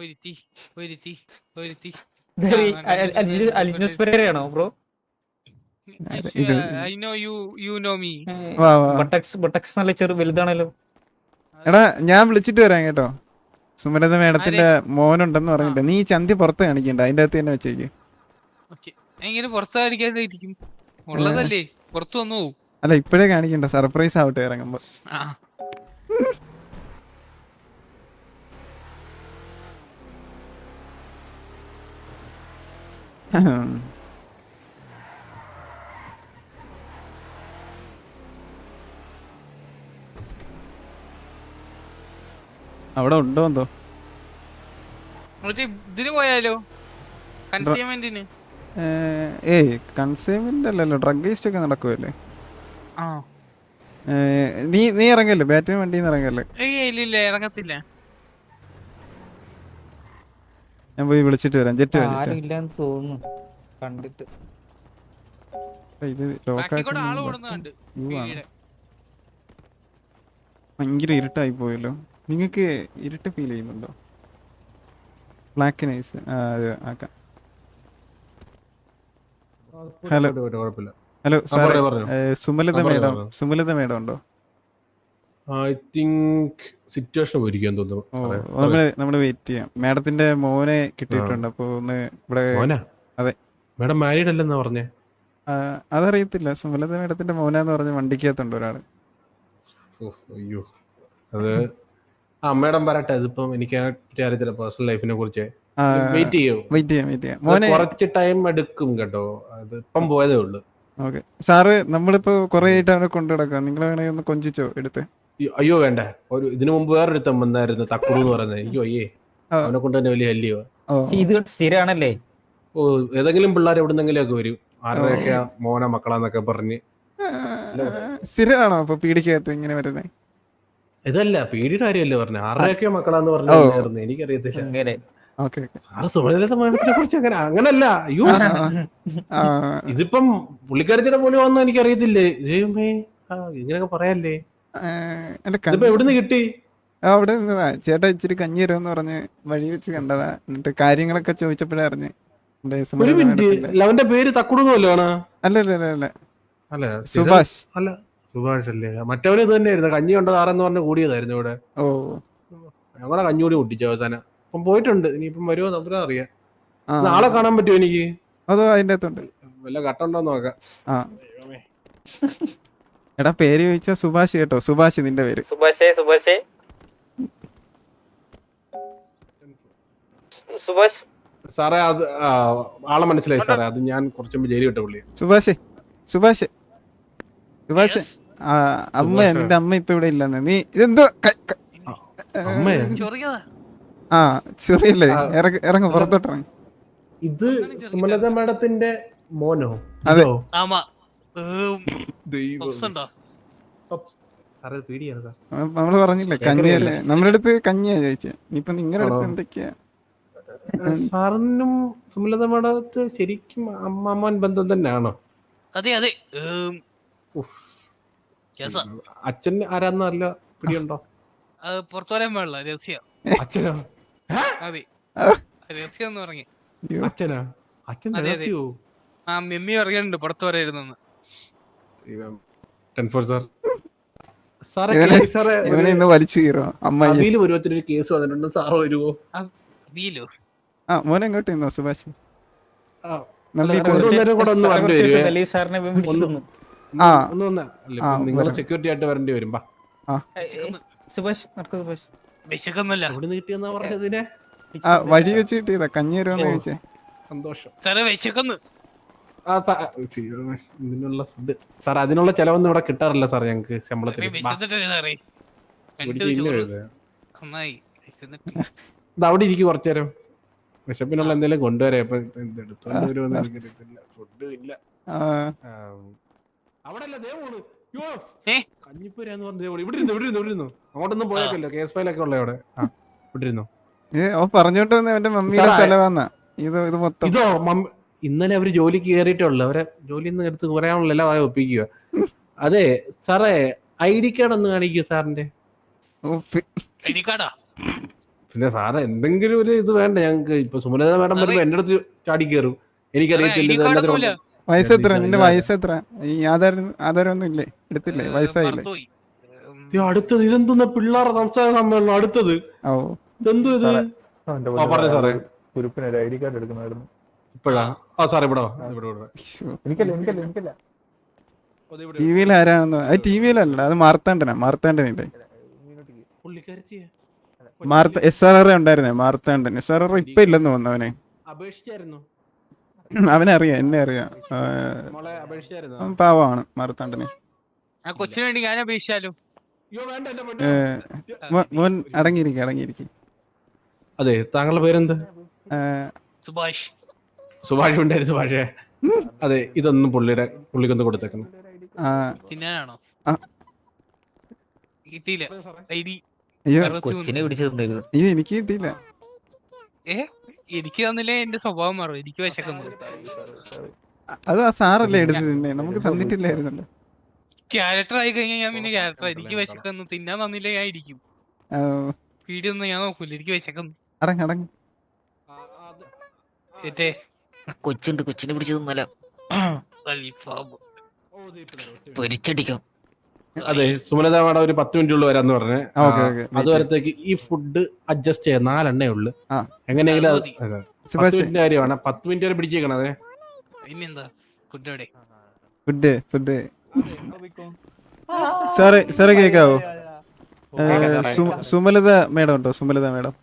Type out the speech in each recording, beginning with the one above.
ഒരുത്തി ഒരുത്തി ഒരുത്തി അലിനോസ് പെരേരയാണോ bro? I know you you know me. വാ വാ ബട്ടക്സ് ബട്ടക്സ് നല്ല ചെറു വലുതാണല്ലോ. എടാ ഞാൻ വിളിച്ചിട്ട് വരാം കേട്ടോ. സുമരത മേഡത്തിന്റെ മോനുണ്ടെന്ന് പറഞ്ഞിട്ട്. നീ ചന്തി പുറത്ത് കാണിക്കണ്ട അതിന്റെ അകത്ത് തന്നെ വെച്ചേക്ക്. എങ്ങനെ പുറത്ത് കാണിക്കാണ്ടിരിക്കും ഉള്ളതല്ലേ? പുറത്തു വന്നു അല്ല ഇപ്പഴേ കാണിക്കണ്ട സർപ്രൈസ് ആവട്ടെ ഇറങ്ങുമ്പോ. അവിടെ ഉണ്ടോ എന്തോ? ഇതിന് പോയാലോ? കൺസ്യൂമെന്റിന് ഏയ് കൺസ്യൂമെന്റ് അല്ലല്ലോ ഡ്രഗ് ഈസ്റ്റ് ഒക്കെ നടക്കുവല്ലേ? നീ നീ ഇറങ്ങല്ലേ? ബാറ്റിന് വണ്ടിന്ന് ഇറങ്ങല്ലേ? ഇല്ല ഇറങ്ങത്തില്ല. ഞാൻ പോയി വിളിച്ചിട്ട് വരാം. ജെറ്റ് ആരും ഇല്ലാന്ന് തോന്നുന്നു. കണ്ടിട്ട്. ഇത്. പീടിയുടെ. ഭയങ്കര ഇരുട്ടായി പോയല്ലോ. നിങ്ങൾക്ക് ഇരുട്ട് ഫീൽ ചെയ്യുന്നുണ്ടോ? ബ്ലാക്ക് നൈസ് ആക്കാം. ഹലോ ഹലോ സാറേ. സുമലത മേഡം സുമലത മേഡം ഉണ്ടോ? ഐ തിങ്ക് സിറ്റുവേഷൻ പോയിരിക്കാൻ തോന്നുന്നു. നമ്മൾ നമ്മൾ വെയിറ്റ് ചെയ്യാം. മാഡത്തിന്റെ മോനെ കിട്ടിയിട്ടുണ്ട് അപ്പൊ ഒന്ന് ഇവിടെ അതെ. മാഡം മാരീഡ് അല്ലെന്നാ പറഞ്ഞേ? അതറിയത്തില്ല. സുമലത മാഡത്തിന്റെ മോനാന്ന് പറഞ്ഞ വണ്ടിക്കകത്തുണ്ട് ഒരാൾ. അയ്യോ. അത് ആ മാഡം പറയട്ടെ അതിപ്പം എനിക്ക് അറിയത്തില്ല പേഴ്സണൽ ലൈഫിനെ കുറിച്ച്. വെയിറ്റ് ചെയ്യൂ. വെയിറ്റ് ചെയ്യാം വെയിറ്റ് ചെയ്യാം. മോനെ കുറച്ച് ടൈം എടുക്കും കേട്ടോ. അത് ഇപ്പം പോയതേ ഉള്ളു. ഓക്കെ. സാറ് നമ്മളിപ്പോ കൊറേ ആയിട്ട് അവനെ കൊണ്ടു നടക്കാം. നിങ്ങൾ വേണമെങ്കിൽ ഒന്ന് കൊഞ്ചിച്ചോ എടുത്ത്? അയ്യോ വേണ്ട. ഒരു ഇതിനു മുമ്പ് വേറൊരുത്തൻ വന്നായിരുന്നു തക്കുറു എന്ന് പറയുന്നത്. അയ്യോ അയ്യേ. അവനെ കൊണ്ട് തന്നെ വലിയ അല്ലയോ ഇത് സ്ഥിരാണല്ലേ? ഓ ഏതെങ്കിലും പിള്ളേർ എവിടുന്നെങ്കിലും ഒക്കെ വരും. ആരുടെയൊക്കെ മോന മക്കളാന്നൊക്കെ പറഞ്ഞ്. സ്ഥിരമാണോ അപ്പൊ പീടിക്കകത്ത് ഇങ്ങനെ വരുന്നത് ഇതല്ല പേടിയുടെ കാര്യമല്ലേ പറഞ്ഞു. ആരുടെയൊക്കെ മക്കളാന്ന് പറഞ്ഞു എനിക്കറിയത്തില്ല. സാറ് സുമലത കുറിച്ച് അങ്ങനെ അങ്ങനല്ല. അയ്യോ. ഇതിപ്പം പുള്ളിക്കാരത്തിനെ പോലും വന്നു എനിക്കറിയത്തില്ലേ. ഇങ്ങനെയൊക്കെ പറയല്ലേ? എവിടുന്ന് കിട്ടി? അവിടെ നിന്നതാ ചേട്ടാ ഇച്ചിരി കഞ്ഞി തരുമെന്ന് പറഞ്ഞ് വഴി വെച്ച് കണ്ടതാ. എന്നിട്ട് കാര്യങ്ങളൊക്കെ ചോദിച്ചപ്പോഴേ അറിഞ്ഞ്. ഒരു മിനിറ്റ്. മേഡത്തിന്റെ- അവന്റെ പേര് തക്കുടുന്നല്ലോ ആണ്? അല്ല അല്ല അല്ല അല്ല. സുഭാഷ്. അല്ല സുഭാഷ് അല്ലേ? മറ്റവന് ഇത് തന്നെയായിരുന്നു. കഞ്ഞി കൊണ്ട് ആറെന്ന് പറഞ്ഞ് കൂടിയതായിരുന്നു ഇവിടെ. ഓ. ഞങ്ങളെ കഞ്ഞൂടി മുട്ടിച്ചു അവസാനം. ഇപ്പം പോയിട്ടുണ്ട്. ഇനിയിപ്പം വരുമോ നമുക്ക് അറിയാം. നാളെ കാണാൻ പറ്റുമോ എനിക്ക്? അതോ അതിന്റെ അകത്തുണ്ട്. വല്ല കട്ടുണ്ടോ നോക്കാം. ആ. എടാ പേര് ചോദിച്ചാ സുഭാഷ് കേട്ടോ. സുഭാഷ് നിന്റെ പേര്. സുഭാഷേ സുഭാഷേ. സുഭാഷ്. സാറേ അത് ആ, ആളെ മനസ്സിലായി സാറേ. അത് ഞാൻ കുറച്ച് മുമ്പ് ജയിലിൽ വിട്ട പുള്ളി സുഭാഷ് സുഭാഷ്. സുഭാഷ്. ആ അമ്മ. നിന്റെ അമ്മ ഇപ്പൊ ഇവിടെ ഇല്ലെന്ന്. നീ ഇതെന്തോ ക- ക- അമ്മേ. ചൊറിയതാ ആ ചെറിയല്ലേ. ഇറങ്ങ ഇറങ്ങ പുറത്തോട്ടിറങ്ങി ഇത് സുമലത മാഡത്തിന്റെ മോനോ? അതെ. ഇതോ? ആമാ. നമ്മൾ പറഞ്ഞില്ലേ കഞ്ഞിയല്ലേ? നമ്മുടെ അടുത്ത് കഞ്ഞിയാ ചോദിച്ചേ. ഇനിയിപ്പൊ നിങ്ങളുടെ അടുത്ത്? എന്തൊക്കെയാ? സാറിനും സുമലത മാഡത്ത് ശരിക്കും അമ്മാമോൻ ബന്ധം തന്നെയാണോ? അതെ അതെ. ഉഫ്. കേസാ. അച്ഛൻ ആരാന്ന് നല്ല പിടിയുണ്ടോ? അത് പുറത്തു വരാൻ പാടില്ല. രഹസ്യ. അച്ഛനാ? അതെ. രഹസ്യം എന്ന് പറഞ്ഞു. അച്ഛനാ? അച്ഛൻ. രഹസ്യോ? ആ മെമ്മി പറയുന്നുണ്ട് പുറത്തു സാറേ ഇവനെ- ഇന്ന് വലിച്ചു കീറോ? അമ്മ ഒരു കേസ് വന്നിട്ടുണ്ട്. സാറ് വരുമോ വീലോ ആ മോനെ എങ്ങോട്ട് ഇന്നോ സുഭാഷ്. സെക്യൂരിറ്റി ആയിട്ട് വരേണ്ടി വരും. ബാ സുഭാഷ് നടക്കൂ സുഭാഷ്. വിശക്കൊന്നുമില്ല. കിട്ടിയെന്നാ പറഞ്ഞതിനെ ആ വഴി വെച്ച് കിട്ടിയതാ. കഞ്ഞി തരുമെന്ന് ചോദിച്ചേ. സന്തോഷം. സാറേ വിശക്കുന്നു. ഇതിനുള്ള ഫുഡ് സാർ അതിനുള്ള ചെലവൊന്നും ഇവിടെ കിട്ടാറില്ല സാർ ഞങ്ങൾക്ക് ഇത് അവിടെ ഇരിക്കും കുറച്ചു നേരം. വിശപ്പിനുള്ള എന്തെങ്കിലും കൊണ്ടുവരാം. ഇപ്പൊ എടുത്തോണ്ട് വരുമെന്ന് എനിക്കറിയത്തില്ല ഫുഡ് ഇല്ല. അവിടെ അല്ല? ഇവിടെ ഇരുന്നു ഇവിടെ ഇരുന്നു ഇവിടെ ഇരുന്നു അങ്ങോട്ടൊന്നും പോയേക്കല്ലോ കേസ് ഫയലൊക്കെ ഉള്ള അവിടെ. ഇവിടെ ഇരുന്നു ഓ അവന്റെ മമ്മിയുടെ. ചെലവാന്നാ. ഇത് ഇത് മൊത്തം. ഇതോ മമ്മ- ഇന്നലെ അവർ ജോലിക്ക് കയറിയിട്ടുള്ളു അവരെ ജോലി നിന്ന് എടുത്ത് പറയാനുള്ള എല്ലാം ആയി ഒപ്പിക്കുക. അതെ സാറേ ഐ ഡി കാർഡ് ഒന്ന് കാണിക്കൂ സാറിന്റെ. പിന്നെ സാറ് എന്തെങ്കിലും ഒരു ഇത് വേണ്ട? ഞങ്ങൾക്ക് ഇപ്പൊ സുമലത മാഡം വരുമ്പോ എന്റെ അടുത്ത് ചാടി കയറും എനിക്കറിയത്തില്ല വയസ്സ് എത്ര? എന്റെ നിന്റെ വയസ്സ് എത്ര? ഈ ആധാരം ആധാരം ഇല്ലേ? എടുത്തില്ലേ? വയസ്സായില്ലേ? അടുത്തത് ഇതെന്തുന്ന പിള്ളേർ സംസ്ഥാന സമ്മേളനം അടുത്തത്. ഓ. ഇതെന്തു ഇത്? ആ പറഞ്ഞു സാറേ കുരുപ്പിന് ഒരു ഐ ഡി കാർഡ് എടുക്കണമായിരുന്നു ഇപ്പഴാ? ആ സാറേ ഇവിടെ എനിക്കല്ല എനിക്കല്ല എനിക്കല്ല. അത് ഇവിടെ. ടി വിയിൽ ആരാണെന്ന് അത് ടി വിയിലല്ല അത് മാർത്താണ്ടനാ മാർത്താണ്ടനില്ലേ പുള്ളിക്കാരത്തിയെ മാർത്ത എസ് ആർ ആർ ഉണ്ടായിരുന്നേ മാർത്താണ്ടൻ എസ് ആർ ആർ ഇപ്പൊ ഇല്ലെന്ന് തോന്നുന്നു അവനെ. അപേക്ഷിച്ചായിരുന്നു? അവനെ അറിയാം എന്നെ അറിയാം. മോളെ അപേക്ഷിച്ചായിരുന്നു? അവൻ പാവമാണ് മാർത്താണ്ടന് ആ കൊച്ചിന് വേണ്ടി ഞാൻ അപേക്ഷിച്ചാലോ? മോൻ അടങ്ങിയിരിക്കും അടങ്ങിയിരിക്കും. അതെ താങ്കളുടെ പേരെന്ത്? സുഭാഷ്. സുഭാഷ് ഉണ്ടായിരുന്നു സുഭാഷേ. അതെ ഇതൊന്നും പുള്ളിയുടെ പുള്ളിക്കൊന്ന് കൊടുത്തേക്കണം. തിന്നാനാണോ. കിട്ടിയില്ല. കൊച്ചിനെ പിടിച്ചു തന്നേക്കുന്നു അയ്യോ എനിക്ക് കിട്ടിയില്ല. ഏ? എനിക്ക് തന്നില്ലേ? എന്റെ സ്വഭാവം മാറും. എനിക്ക് വിശക്കുന്നു. അത് ആ സാറല്ലേ എടുത്ത് തിന്നെ. നമുക്ക് തന്നിട്ടില്ലായിരുന്നല്ലോ. ക്യാരക്ടർ ആയി കഴിഞ്ഞാൽ ഞാൻ പിന്നെ ക്യാരക്ടർ. എനിക്ക് വിശക്കുന്നു. തിന്നാൻ തന്നില്ല? ഞാൻ ഇരിക്കും. വീഡിയോ ഒന്നും ഞാൻ നോക്കൂല. എനിക്ക് വിശക്കുന്നു. അടങ്ങ് അടങ്ങ്. ചേറ്റേ കൊച്ചുണ്ട് കൊച്ചിനെ പിടിച്ചു തിന്നല. അൽഫാം പൊരിച്ചടിക്കാം. അതെ സുമലത മാഡം ഒരു പത്ത് മിനിറ്റ് ഉള്ളു വരാന്ന് പറഞ്ഞു. Okay, okay. അതുവരത്തേക്ക് ഈ ഫുഡ് അഡ്ജസ്റ്റ് ചെയ്യാം നാലെണ്ണേ ഉള്ളു. എങ്ങനെയെങ്കിലും. പത്ത് സുഭാഷ് കാര്യമാണ്. പത്ത് മിനിറ്റ് വരെ പിടിച്ചേക്കണം അതെ. ഫുഡ് ഫുഡ് സാറേ സാറേ കേക്കാവോ? സുമലത മേഡം ഉണ്ടോ? സുമലത മേഡം.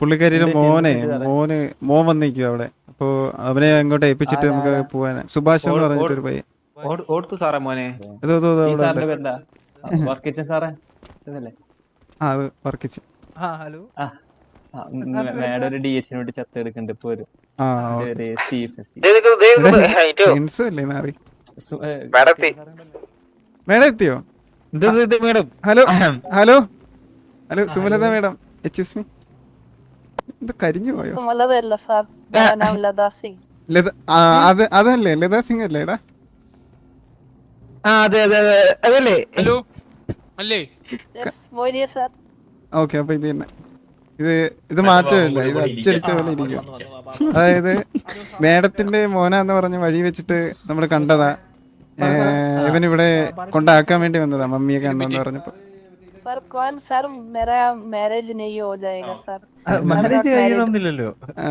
പുള്ളിക്കാരിയുടെ മോനെ മോന് മോൻ വന്നിരിക്കും അവിടെ. അപ്പൊ അവനെ അങ്ങോട്ട് ഏൽപ്പിച്ചിട്ട് നമുക്ക്. പോവാൻ സുഭാഷ് എന്ന് പറഞ്ഞിട്ട് പറഞ്ഞിട്ടൊരു പയ്യൻ. സാറേ മോനെ. സാറേ? ആ വർക്കിച്ച് മാഡം ഒരു ഡി എച്ചിന് വേണ്ടി ചത്ത ഇപ്പൊ ഒരു. ഒരു സ്റ്റീഫൻ മേഡം എത്തിയോ? Hello hello. Hello Sumalatha madam. Excuse me. കരിഞ്ഞു പോയോ? അതല്ലേ? ലത സിംഗ് അല്ലേ ആ ഹലോ. അല്ലേ? ഓക്കെ അപ്പൊ ഇത് തന്നെ. ഇത് ഇത് മാറ്റമില്ല. ഇത് അച്ചടിച്ച പോലെ ഇരിക്കും. അതായത് മേഡത്തിന്റെ മോന എന്ന് പറഞ്ഞ വഴി വെച്ചിട്ട് നമ്മൾ കണ്ടതാ. ഇവൻ ഇവിടെ കൊണ്ടാക്കാൻ വേണ്ടി വന്നതാ മമ്മിയെ കണ്ടെന്ന് പറഞ്ഞപ്പോ सर कौन सर मेरा मैरिज नहीं हो जाएगा सर മാരേജ് കഴിയണമെന്നില്ലല്ലോ ആ,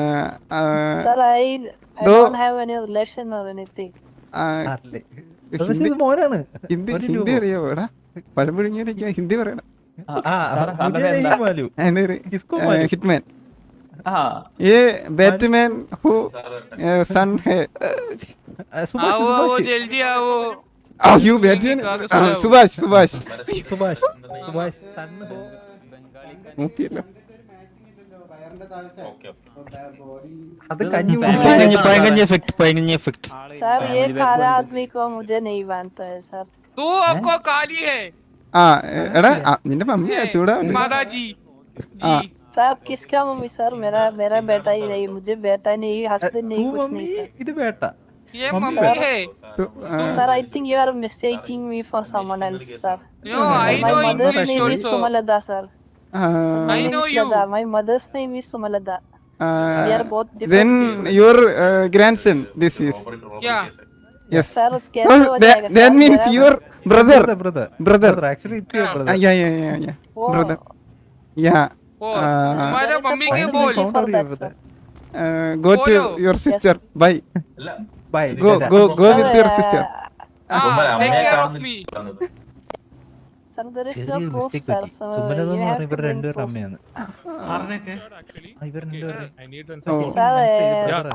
ആ, sir I I do- don't have any relation और एनीथिंग ആ, ഹിന്ദി മോനാണ് ഹിന്ദി ഹിന്ദി അറിയാവോ എടാ പഴമ്പുഴുങ്ങിയിരിക്കുക ഹിന്ദി പറയണം സാറേ, സാറിന്റെ പേരെന്താ? അതിന്റെ ഒരു ഹിറ്റ്മാൻ ആ ये बैटमैन हु सन है आओ आओ जल्दी आओ Oh, you Batman Subhash. Subhash Subhash Subhash Subhash മൂപ്പിയല്ലോ അത് കഞ്ഞി പയങ്കഞ്ഞി പയങ്കഞ്ഞി എഫക്ട് പയങ്കഞ്ഞി എഫക്ട് सर ये काला आदमी को मुझे नहीं मानता है सर तू आपको काली है ആ എ- എടാ ആ, നിന്റെ മമ്മിയാ ചൂടാവുന്നു माता जी हाँ। जी सर किसका मम्मी सर मेरा मेरा बेटा ही नहीं मुझे बेटा नहीं हस्बैंड नहीं कुछ नहीं सर ഇത് വേട്ട ये मम्मी मम्मी है तो, uh, Sir, I think you are mistaking me for someone else, sir. No, I know My mother's English name is also. Sumalada, sir. uh, I know you. My mother's name is Sumalada. Uh, we are both different. then your uh, grandson this is. Yeah. yes. Sir, Kesava that, that means there your brother. Brother brother. Brother, brother actually it's your brother. Uh, yeah yeah yeah yeah. Oh. brother. Yeah. वो Uh, तुम्हारा uh, go to your sister. Bye. Bye. Go, go, go with your sister. So there is no proof, sir. So you have to bring proof. Sir,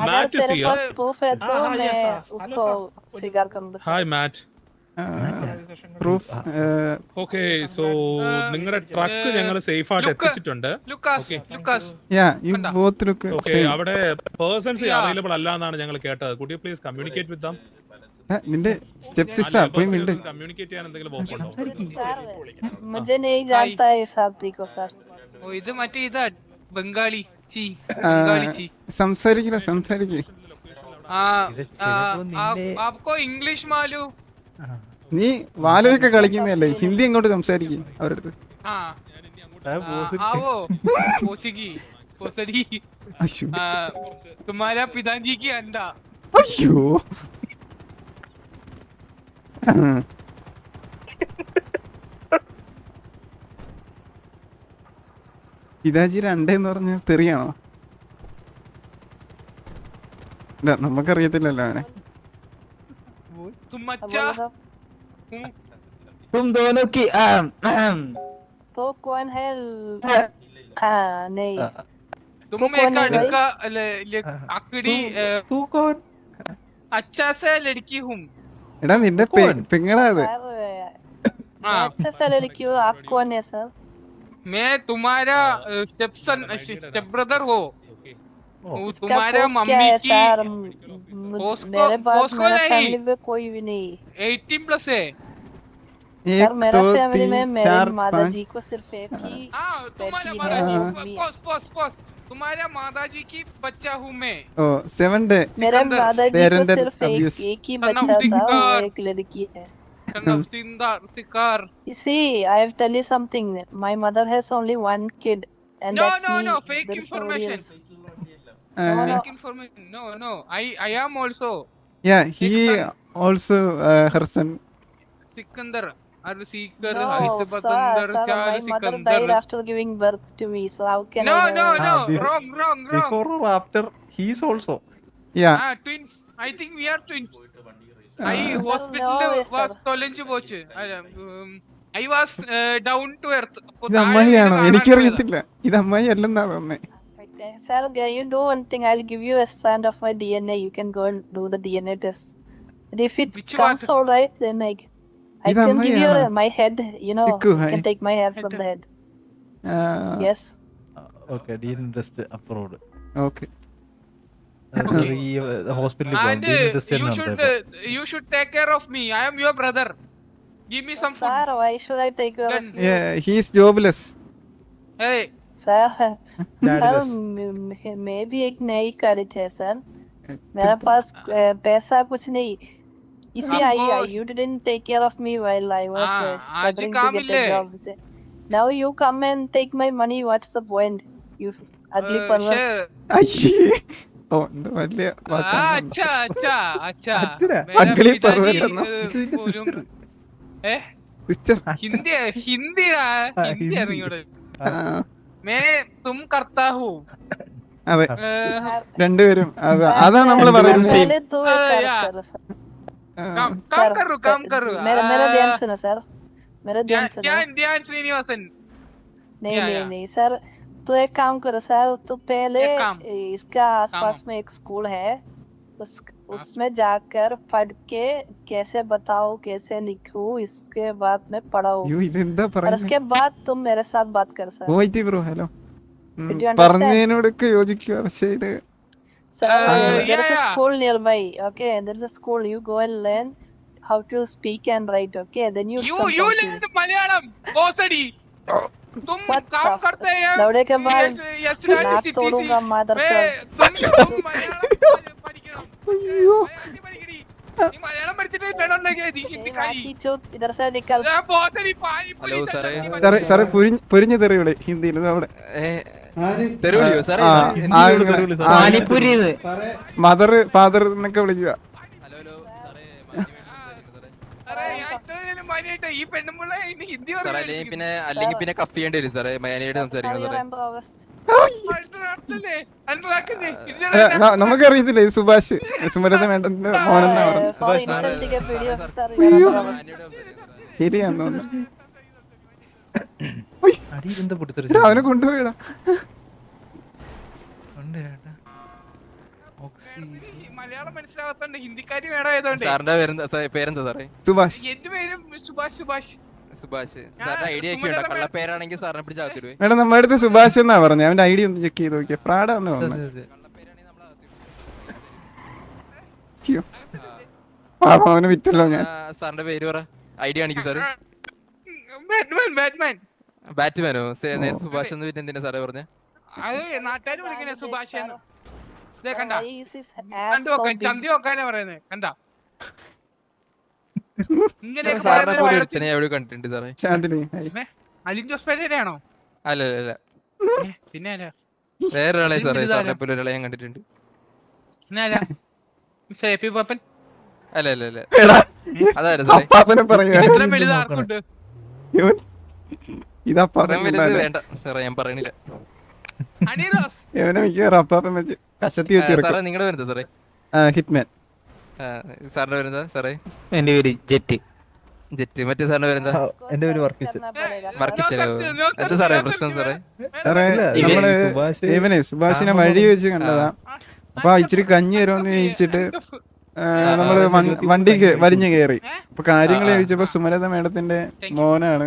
अगर तेरे पास proof है तो मैं उसको स्वीकार करूँगा. Hi, Matt. മാറ്റ് uh, proof uh, okay so Uh, നിങ്ങളുടെ truck ഞങ്ങൾ സേഫ് ആയിട്ട് look. എത്തിച്ചിട്ടുണ്ട് Lucas Lucas yeah you കണ്ടോ? both look ഓക്കെ same അവിടെ പേഴ്സൺസ് Yeah. അവൈലബിൾ അല്ല എന്നാണ് ഞങ്ങൾ കേട്ടത് കുട്ടി പ്ലീസ് കമ്മ്യൂണിക്കേറ്റ് വിത്ത് ദം ആ, നിന്റെ സ്റ്റെപ്പ് സിസ്റ്റർ പോയി മിണ്ട് കമ്മ്യൂണിക്കേറ്റ് ചെയ്യാൻ എന്തെങ്കിലും വകുപ്പുണ്ടോ Sir, मुझे नहीं जानता है इस आदमी को सर ഓ ഇത് മറ്റേ ഇതാ ബംഗാളി ചീ ആ, ബംഗാളി ചീ സംസാരിക്കില്ല സംസാരിക്കില്ല ആ ഇത് ആ, ചിലപ്പോ ആ- നിന്റെ- आपको इंग्लिश मालूम നീ വാലൊക്കെ കളിക്കുന്നതല്ലേ ഹിന്ദി അങ്ങോട്ട് സംസാരിക്കും അവരുടെ അടുത്ത് ആ ആ, boss आ, आओ पोचगी पोतड़ी അയ്യോ आ, तुम्हारा पिताजी की अंडा അയ്യോ പിതാജി രണ്ടേന്ന് പറഞ്ഞ തെറിയാണോ ഇല്ല നമുക്കറിയത്തില്ലല്ലോ അവനെ तुम हाँ, अच्छा बोलो साहब हूँ तुम दोनों की अहम, अहम, तो कौन है ल- हाँ नहीं तुम तो एक कौन है भाई? लड़का ल- ल- आकड़ी अ, तू कौन अच्छा से लड़की हूँ എടാ നിന്റെ പെ- പെങ്ങളാ അത് सर हाँ अच्छा सा लड़की हो आप कौन है सर मैं तुम्हारा स्टेप सन स्टेप ब्रदर हो वो इसका तुम्हारे मम्मी की मेरे पास मेरे फैमिली में कोई भी नहीं। 18 प्लस है। सर मेरा फैमिली में मेरे माता जी को सिर्फ़ एक ही हाँ, तुम्हारे माता जी पोस पोस पोस तुम्हारे माता जी की बच्चा हूँ मैं। ओ सेवन डे मेरे माता जी को सिर्फ़ एक ही बच्चा था वो एक लड़की है। You see, I have tell you something. My mother has only one kid, and no, that's no, me. No, no, no, fake information. No no I I am also yeah he also Harsan. Sikandar or Sikar No, Hait sir, Patandar sir, Char mother died Sikandar after giving birth to me. So how can No I? no no Ah, before- wrong wrong wrong before or after he's also Yeah, ah twins I think we are twins I Sir, hospital no, yes, was sir. തൊലഞ്ചു പോച്ച് uh, down to earth അപ്പൊ ഇത് വീണ് കാണാൻ എനിക്കറിയത്തില്ല ഇത് അമ്മായി അല്ലെന്നാ തോന്നേ Okay, Sir, can you do one thing? I'll give you a strand of my DNA. You can go and do the DNA test. And if it Which comes one? all right, then I, I ഇത് can give you അമ്മായിയാണോ? uh, my head. You know, ഇക്കു, you hi. can take my hair from Head. the head. Ah. Yes. okay DNA test abroad okay ഈ ഹോസ്പിറ്റലിൽ പോകാം And DNA uh, test you തന്നെ should നടത്താം uh, you should take care of me. I am your brother. Give me some food. Sir, why should I take care Done. of you? He's jobless Hey, Sir Dadless. Sir मे- मे- मैं भी एक नई carat है sir मेरे पास अ, पैसा कुछ नहीं इसी आई आपको- you didn't take care of me while I was हाँ, uh, आज struggling to काम get a मिले। job. Now you come and take my money. What's the point? You ugly uh, pervert. share. അയ്യേ ഓ എന്ത് വലിയ Ah, വാക്കാണ് अच्छा अच्छा अच्छा അതിനാ? मेरा Ugly पिताजी, pervert എന്നോ? uh, ഇത് ഇതിന്റെ ഒരു- sister. ഏ സിസ്റ്റർ ഹിന്ദി ഹിന്ദിടാ ആ, ഹിന്ദി ഹിന്ദി. അറിഞ്ഞൂടെ മേ തും കർത്താ ഹൂ അതെ Uh, രണ്ടുപേരും അതാ അതാ നമ്മൾ पहले- പറയുന്നത് पहले तो एक Uh, कार्य yeah. करो, sir. काम काम Sir, करो काम sir, करो मेरा मेरा ध्यान Ah, सुनो सर मेरा ध्यान ध्यान सुनो ध्यान ध्यान श्रीनिवासन नहीं या, नहीं या। नहीं सर तो एक काम करो सर तो पहले एक काम। ए, इसका आसपास में एक स्कूल है उस उसमें जाकर पढ़ के कैसे बताओ कैसे लिखूं इसके बाद में पढ़ाओ അയ്യോ ഇതെന്താ और പറയുന്നത് उसके बाद तुम मेरे साथ बात कर सर പോയിട്ട് ബ്രോ ഹലോ ഉം, Did you understand? പറഞ്ഞതിനോടൊക്കെ യോജിക്കുക പക്ഷേ ഇത് sir Uh, there yeah, is a yeah. school nearby okay there is a school you go and learn how to speak and write okay then you you come you talk to me. Learn Malayalam भोसड़ी तुम What काम the करते हैं दौड़े के बाद yesterday नाक city तोड़ूंगा मादर मैं चौथ तुम तुम मलयालम പഠിക്കണം അയ്യോ. ഹിന്ദിയിൽ നമ്മുടെ മദർ ഫാദർ എന്നൊക്കെ വിളിക്കുക. പിന്നെ അല്ലെങ്കിൽ പിന്നെ കഫ് ചെയ്യേണ്ടി വരും സാറേ. മയാനയായിട്ട് സംസാരിക്കണം സാറേ. Remember അറിയത്തില്ല ഇത് സുഭാഷ് സുമരത മേഡന്റെ മോനെന്നാ പറഞ്ഞു. ശരിയാന്ന് തോന്നുന്നു. അവനെ കൊണ്ടുപോയിടാ. മലയാളം മനസ്സിലാവാത്തോണ്ട് ഹിന്ദിക്കാരി വേണമായതുകൊണ്ട് സാറിന്റെ പേരെന്താ സാറേ, പേരെന്താ സാറേ? സുഭാഷ്. എന്റെ പേരും സുഭാഷ് സുഭാഷ്. സുഭാഷ് സാറിന്റെ ഐഡിയ ഒക്കെ ഉണ്ടോ? കള്ള പേരാണെങ്കിൽ സാറിനെ പിടിച്ച് അകത്തിടുവേ മേഡം നമ്മുടെ അടുത്ത് സുഭാഷ് എന്നാ പറഞ്ഞത് അവന്റെ ഐഡി ഒന്ന് ചെക്ക് ചെയ്ത് നോക്കിയ. ഫ്രാഡാന്ന് പറഞ്ഞു. കള്ളപ്പേരാണെങ്കിൽ പാപം അവന് വിറ്റല്ലോ ഞാൻ. സാറിന്റെ പേര് പറ. ഐഡിയ കാണിക്കും സാറ്. Batman Batman. ബാറ്റ്മാനോ? സുഭാഷ് എന്ന് പിന്നെ എന്തിനാ സാറേ പറഞ്ഞ? അത് നാട്ടുകാർ വിളിക്കണേ സുഭാഷ് എന്ന്. ദേ കണ്ട. ചന്തി നോക്കാനാ പറയുന്നത് കണ്ട. അലിൻ അല്ല അല്ല പിന്നെ ഒരാളെ ഇതിന് സാറേ വലുതാരാ? സാറിനെ പോലെ ഒരാളെ ഞാൻ കണ്ടിട്ടുണ്ട്. അല്ല അല്ല. വേണ്ട സാറേ ഞാൻ പറയണില്ല. അനീറോസ്. ഇവനെ മിക്കവാറും അപ്പാപ്പൻ വെച്ച് കശത്തി വെച്ച് ആ, ഇറക്കും. സാറേ നിങ്ങളുടെ വരുന്നത് സാറേ? ഹിറ്റ്മാൻ. സാറിന്റെ പേരെന്താ? സാറേ? എന്റെ പേര് ജെറ്റ്. ജെറ്റ്. മറ്റേ സാറിന്റെ പേരെന്താ? എന്റെ പേര് വർക്കിച്ച്. വർക്കിച്ചലോ എന്താ സാറേ പ്രശ്നം സാറേ? നമ്മൾ ഇവനെ സുഭാഷിനെ വഴി വെച്ച് കണ്ടതാ. അപ്പൊ ഇച്ചിരി കഞ്ഞി തരുമെന്ന് ചോദിച്ചിട്ട് നമ്മൾ വണ്ടി വലിഞ്ഞു കയറി അപ്പൊ കാര്യങ്ങൾ ചോദിച്ചപ്പോ സുമലത മേഡത്തിന്റെ മോനാണ്.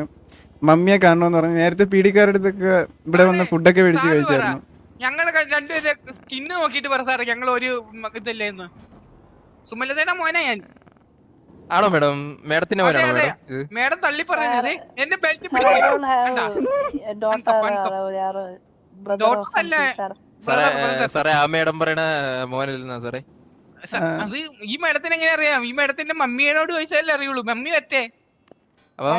മമ്മിയെ കാണണമെന്ന് പറഞ്ഞു. നേരത്തെ പീഡിക്കാരടുത്തൊക്കെ ഇവിടെ വന്ന് ഫുഡൊക്കെ മേടിച്ച് കഴിച്ചായിരുന്നു. ഞങ്ങൾ രണ്ടുപേരെ സ്കിന്ന് നോക്കിയിട്ട് പറ സാറേ ഞങ്ങൾ ഒരു ഇതില്ലേന്ന് സുമലതയുടെ മോനെ ഞാൻ. ആണോ മേഡം? മേഡത്തിന്റെ മോനാണോ മാഡം? മേഡം തള്ളി പറഞ്ഞത് എന്റെ ബെൽറ്റ്. സാറേ ആ മേഡം പറയണ മോനല്ലെന്നാ സാറേ. അത് ഈ മാഡത്തിന് എങ്ങനെ അറിയാം? ഈ മാഡത്തിന്റെ മമ്മിയോട് ചോദിച്ചാലേ അറിയുള്ളൂ. മമ്മി പറ്റേ അപ്പൊ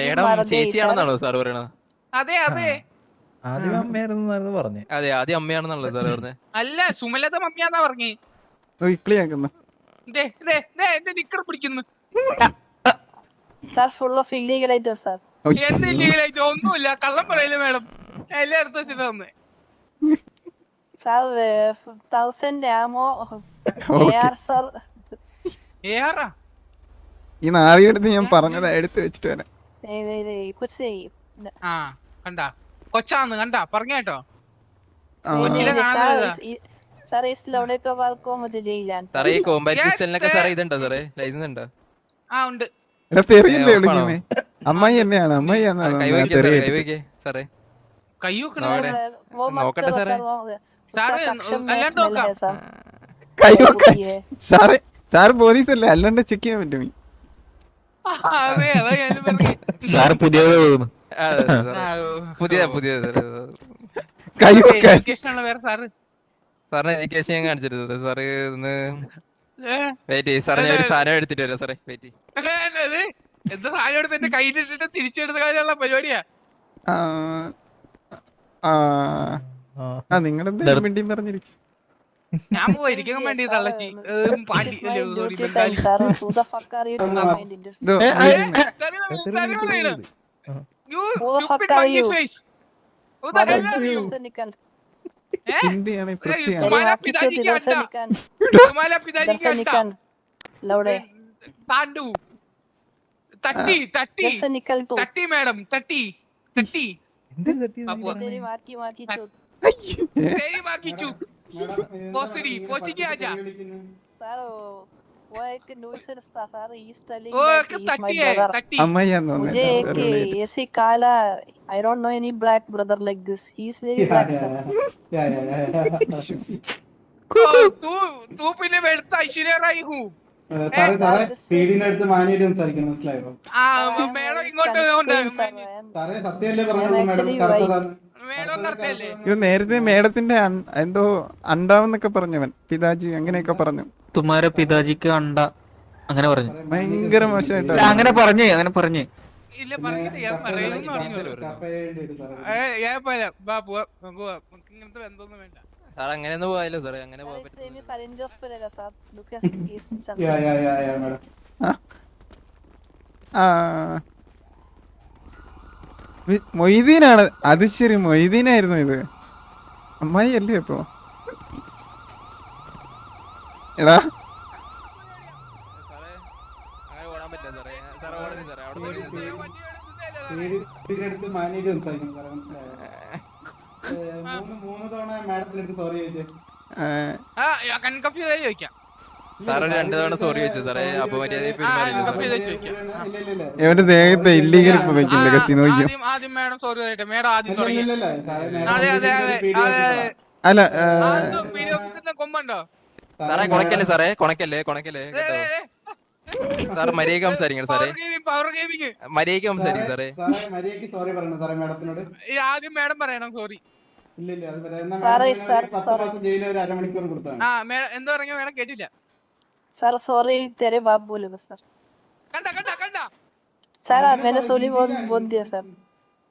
മേഡം ചേച്ചിയാണെന്നാണോ സാർ പറയണത്? അതെ അതെ. ആദ്യം അമ്മയായിരുന്നു പറഞ്ഞു. അതെ ആദ്യം അമ്മയാണെന്നാണല്ലോ സാർ പറഞ്ഞേ. അല്ല സുമലത മമ്മിയാന്നാ പറഞ്ഞേ. ദേ എന്റെ നിക്കർ പിടിക്കുന്നു. Sir full of illegal item sir എന്ത് ഇല്ലീഗൽ ഐറ്റം ഒന്നുമില്ല. കള്ളം പറയില്ല മേഡം. എല്ലായിടത്തും വെച്ചിട്ട് തന്നെ സാർ തൗസൻഡ് ആമോ സാർ ഏആറാ ഈ നാറിയെടുത്ത് ഞാൻ പറഞ്ഞത് എടുത്ത് വെച്ചിട്ട് വരാം ആ കണ്ടാ. കൊച്ചാന്ന് കണ്ടാ. പറഞ്ഞ കേട്ടോ. കൊച്ചിലെ സാറേ ഈ സ്ലോഡേക്കോ വാൾക്കോ മുझे ജയിൽ ആൻസർ സാറേ കോംബാറ്റ് പിസ്റ്റലിനൊക്കെ സാറേ ഇതുണ്ടോ സാറേ? ലൈസൻസ് ഉണ്ടോ? ആ ഉണ്ട്. എടാ തെറിയല്ലേ വിളിക്കുന്നേ? അമ്മായി എന്നെയാണ് കൈ വെക്കേ സാറേ കൈ വെക്കേ സാറേ. കൈ വെക്കണോ? നോക്കട്ടെ. സാറേ സാറേ. അല്ലാണ്ട് നോക്കാം. കൈ വെക്കേ. സാറേ സാറ് പോലീസ് അല്ലേ അല്ലാണ്ട് ചെക്ക് ചെയ്യാൻ പറ്റും. സാർ പുതിയത് പുതിയ പുതിയ കൈ വെക്കാൻ. വേറെ സാറ്. സാറിന് എഡ്യൂക്കേഷൻ ഞാൻ കാണിച്ചിരുന്നു സാറ് ഇന്ന് വെയിറ്റ് ചെയ്യ്. സാറേ ഞാൻ ഒരു സാധനം എടുത്തിട്ട് വരാം സാറേ. വെയിറ്റ് എന്താ സാധനം എടുത്ത് എന്റെ കയ്യിലിട്ടിട്ട് തിരിച്ചെടുത്ത കാര്യമുള്ള പരിപാടിയാ? മിണ്ടിയും പറഞ്ഞിരിക്കും? ഞാൻ പോയിരിക്കാൻ വേണ്ടി തള്ളച്ചി. പാണ്ടി. Who the fuck are you. Who the hell are you? Hindi हमें कृत्य तुम्हारा पिताजी की अड्डा तुम्हारा पिताजी की अड्डा लौड़े तांडू तट्टी तट्टी से निकल तो तट्टी मैडम तट्टी तट्टी तेरी मार की मार की चूक तेरी मार की चूक पोसड़ी पोसी के आजा सारो वो- वो एक न्यूसेंस था sir he is telling oh that एक ही इज माय तट्टी है ब्रदर तट्टी അമ്മായിയാന്ന് मुझे एक തോന്നുന്നു ऐसे काला I don't know any black brother like this he is very black sir oh, तू तू പിന്നെ വെളുത്ത ഐശ്വര്യ റായി ഹൂ സാറേ സാറേ പീഡിനെ അടുത്ത് മാനിയിട്ട് സംസാരിക്കണം മനസ്സിലായോ ആ മേഡം ഇങ്ങോട്ട് കൊണ്ട് സാറേ സത്യമല്ലേ പറഞ്ഞോളൂ, madam, കറുത്തതാണ്. മേഡം കറക്റ്റല്ലേ ഇത് നേരത്തെ മേഡത്തിന്റെ അൺ- എന്തോ അണ്ടാവെന്നൊക്കെ പറഞ്ഞവൻ പിതാജി അങ്ങനെയൊക്കെ പറഞ്ഞു തുമാര പിതാജിക്ക് കണ്ട അങ്ങനെ പറഞ്ഞു. ഭയങ്കര മോശമായിട്ട് അങ്ങനെ പറഞ്ഞേ അങ്ങനെ പറഞ്ഞേ. ഇല്ല അങ്ങനെ അങ്ങനെ ആ. മൊയ്തീനാണ്. അത് ശരി മൊയ്തീനായിരുന്നു ഇത്. അമ്മായി അല്ലേ അപ്പോ എടാ. സാറേ അങ്ങനെ ഓടാൻ പറ്റില്ല സാറേ. സാറേ ഓടരുത് സാറേ. അവിടെ തന്നെ ഇരുന്ന് സാറേ. സാർ ഒരു രണ്ടു തവണ സോറി വെച്ചു സാറേ. അപ്പൊ സാറേ ഇവന്റെ ദേഹത്തെ ഇല്ലീഗൽ ഇപ്പൊ വെക്കില്ല കസി നോക്കിയോ ആദ്യം ആദ്യം മേഡം സോറി പറയട്ടെ. മേഡം ആദ്യം തുടങ്ങി അതെ അതെ അതെ അതെ അതെ. അല്ല കൊമ്പുണ്ടോ? സാറേ കൊണക്കല്ലേ സാറേ കൊണക്കല്ലേ കൊണക്കല്ലേ കേട്ടോ സാർ മര്യാദ സംസാരിക്കണം സാറേ പവർ ഗെയിമിംഗ് പവർ ഗെയിമിംഗ് മര്യാദ സംസാരിക്കും സാറേ സോറി പറയണം സാറേ മാഡത്തിനോട് ഈ ആദ്യം മേഡം പറയണം സോറി ഇല്ല ഇല്ല അത് പറയാം. എന്നാ സാറേ, madam സാർ, ഒരു പത്ത് sorry. മാസം ജയിലിൽ ഒരു അരമണിക്കൂർ കൊടുത്താണ് ആ മേഡം എന്താ പറഞ്ഞ മേഡം കേട്ടില്ല सर सॉरी तेरे बाप बोलेगा सर കണ്ട കണ്ട കണ്ട सर मैंने सॉरी बोल बोल दिया सर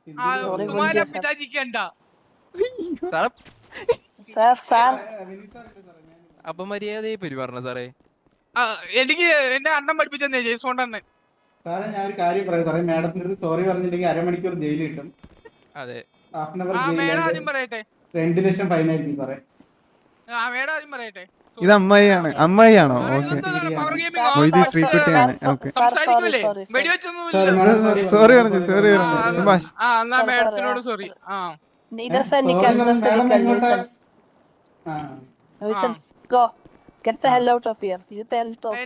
ആ Sorry, കുമാര बोल दिया പിതാജിക്ക് അപ്പൊ പെരുമാറണം സാറേ. എനിക്ക് എന്റെ അണ്ണൻ പഠിപ്പിച്ചെന്നേ ജെയ്സോണ്ട് അണ്ണൻ സാറേ ഞാൻ ഒരു കാര്യം പറയാം. സാറേ മാഡത്തിന്റെ അടുത്ത് സോറി പറഞ്ഞിട്ടുണ്ടെങ്കിൽ അരമണിക്കൂർ ജയിലിൽ കിട്ടും. അതെ. ഹാഫ് പറയട്ടെ. ലക്ഷം സാറേ. ആ ആദ്യം പറയട്ടെ. ഇത് അമ്മായിയാണ്. അമ്മായിയാണോ? ഓക്കെ സോറി പറഞ്ഞു സോറി പറഞ്ഞു ആ. Nuisance, go. Get the hell out of here. ഇതിപ്പോ ഹെൽത്ത് ഓഫ്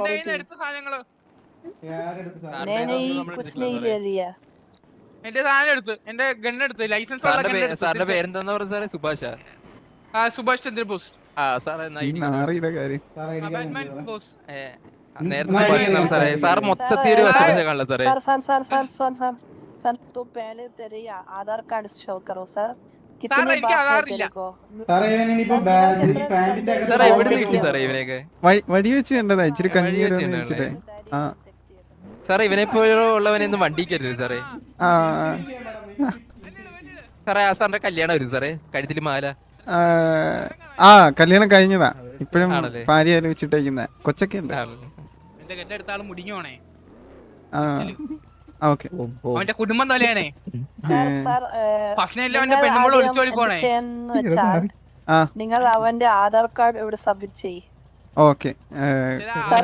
സാധനങ്ങൾ എന്റെ സാധനം എടുത്ത് എന്റെ ഗൺ എടുത്ത് ലൈസൻസ് സാറിന്റെ പേരെന്താന്ന് പറഞ്ഞു സാറേ സുഭാഷ് ആ സുഭാഷ് ചന്ദ്ര ബോസ് ആ സാറേ ബോസ് നേരത്തെ സുഭാഷ് സാറേ സാർ മൊത്തത്തിൽ ഒരു വശവശക്കാണല്ലോ സാറേ sir sir sir sir sir തോ പേലെ തെരയാ ആധാർ കാർഡ് ഷോ കറോ സാർ വടി വെച്ച് കണ്ടതാ ഇച്ചിരി കഞ്ഞി വെച്ചിട്ടേ സാറേ ഇവനെ പോലുള്ളവനെ ഒന്നും വണ്ടി കയറ്റരുത് സാറേ. സാറേ ആ സാറിന്റെ കല്യാണം വരും സാറേ. കഴുത്തിൽ മാല. ആ കല്യാണം കഴിഞ്ഞതാ. ഇപ്പഴും ഭാര്യ വെച്ചിട്ടേക്കുന്ന. കൊച്ചൊക്കെ ഉണ്ട്. എന്റെ അടുത്ത ആൾ മുടിഞ്ഞോണേ ആ. അവന്റെ കുടുംബം തലയാണേ. ഫസ്റ്റിനെല്ലാം അവന്റെ പെണ്ണുമ്പോൾ ഒളിച്ചോടി പോണേ. നിങ്ങൾ അവന്റെ ആധാർ കാർഡ് ഇവിടെ സബ്മിറ്റ് ചെയ്യ്. Okay. Sir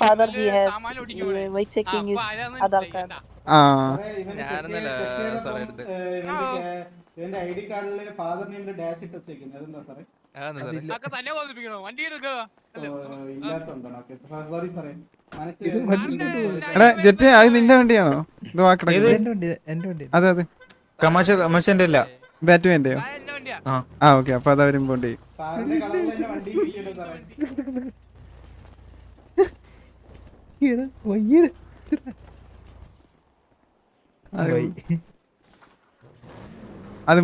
father he has സാമാനം uh, ഒടിഞ്ഞോണേ. by checking his Aadhaar card. ആ. ഞാനെന്നല്ല സർ എടുത്ത്. ഇവന്റെ ഐ ഡി കാർഡിൽ ഫാദർ നെയിമിൽ ഡാഷ് ഇട്ട് എന്താ സാറേ? എടാ ജെറ്റ് അത് നിന്റെ വണ്ടിയാണോ? ഇത് വാക്കിടക്കുന്നത് അതെ അതെ. കമാശ കമാശന്റെ അല്ല. ബാറ്റ്മാന്റെയോ ആ, എന്റെ വണ്ടിയാ. ആ. ഓക്കെ അപ്പൊ അത് അവരും പോണ്ടി അത്